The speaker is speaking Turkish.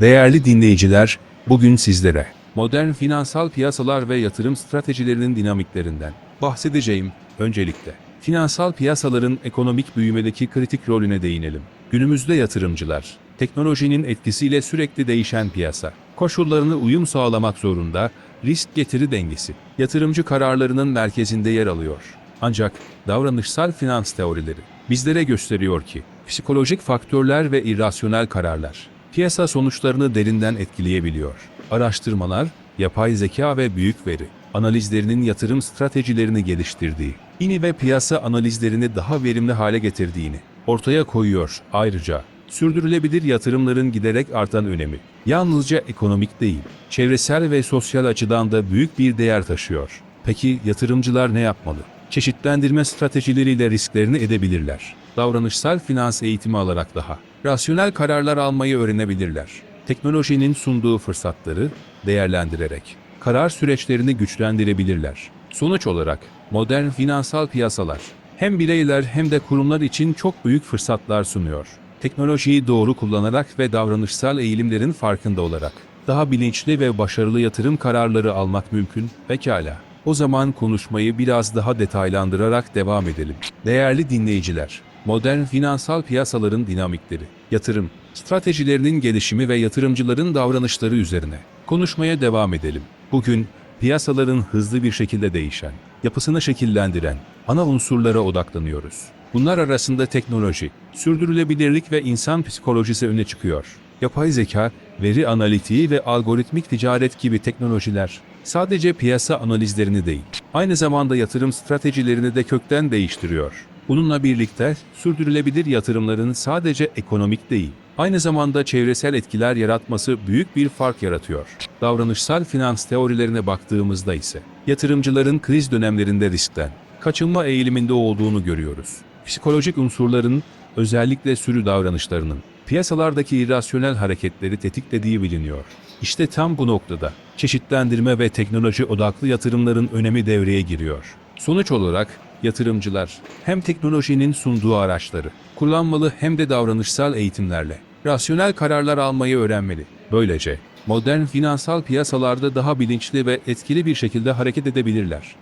Değerli dinleyiciler, bugün sizlere modern finansal piyasalar ve yatırım stratejilerinin dinamiklerinden bahsedeceğim. Öncelikle finansal piyasaların ekonomik büyümedeki kritik rolüne değinelim. Günümüzde yatırımcılar, teknolojinin etkisiyle sürekli değişen piyasa, koşullarına uyum sağlamak zorunda, risk getiri dengesi, yatırımcı kararlarının merkezinde yer alıyor. Ancak davranışsal finans teorileri bizlere gösteriyor ki psikolojik faktörler ve irrasyonel kararlar piyasa sonuçlarını derinden etkileyebiliyor. Araştırmalar, yapay zeka ve büyük veri analizlerinin yatırım stratejilerini geliştirdiği, ini ve piyasa analizlerini daha verimli hale getirdiğini ortaya koyuyor. Ayrıca sürdürülebilir yatırımların giderek artan önemi yalnızca ekonomik değil, çevresel ve sosyal açıdan da büyük bir değer taşıyor. Peki yatırımcılar ne yapmalı? Çeşitlendirme stratejileriyle risklerini edebilirler. Davranışsal finans eğitimi alarak daha rasyonel kararlar almayı öğrenebilirler. Teknolojinin sunduğu fırsatları değerlendirerek karar süreçlerini güçlendirebilirler. Sonuç olarak modern finansal piyasalar hem bireyler hem de kurumlar için çok büyük fırsatlar sunuyor. Teknolojiyi doğru kullanarak ve davranışsal eğilimlerin farkında olarak daha bilinçli ve başarılı yatırım kararları almak mümkün. Pekala. O zaman konuşmayı biraz daha detaylandırarak devam edelim. Değerli dinleyiciler, modern finansal piyasaların dinamikleri, yatırım, stratejilerinin gelişimi ve yatırımcıların davranışları üzerine konuşmaya devam edelim. Bugün piyasaların hızlı bir şekilde değişen, yapısını şekillendiren ana unsurlara odaklanıyoruz. Bunlar arasında teknoloji, sürdürülebilirlik ve insan psikolojisi öne çıkıyor. Yapay zeka, veri analitiği ve algoritmik ticaret gibi teknolojiler sadece piyasa analizlerini değil, aynı zamanda yatırım stratejilerini de kökten değiştiriyor. Bununla birlikte sürdürülebilir yatırımların sadece ekonomik değil, aynı zamanda çevresel etkiler yaratması büyük bir fark yaratıyor. Davranışsal finans teorilerine baktığımızda ise yatırımcıların kriz dönemlerinde riskten kaçınma eğiliminde olduğunu görüyoruz. Psikolojik unsurların özellikle sürü davranışlarının piyasalardaki irrasyonel hareketleri tetiklediği biliniyor. İşte tam bu noktada çeşitlendirme ve teknoloji odaklı yatırımların önemi devreye giriyor. Sonuç olarak yatırımcılar hem teknolojinin sunduğu araçları kullanmalı hem de davranışsal eğitimlerle rasyonel kararlar almayı öğrenmeli. Böylece modern finansal piyasalarda daha bilinçli ve etkili bir şekilde hareket edebilirler.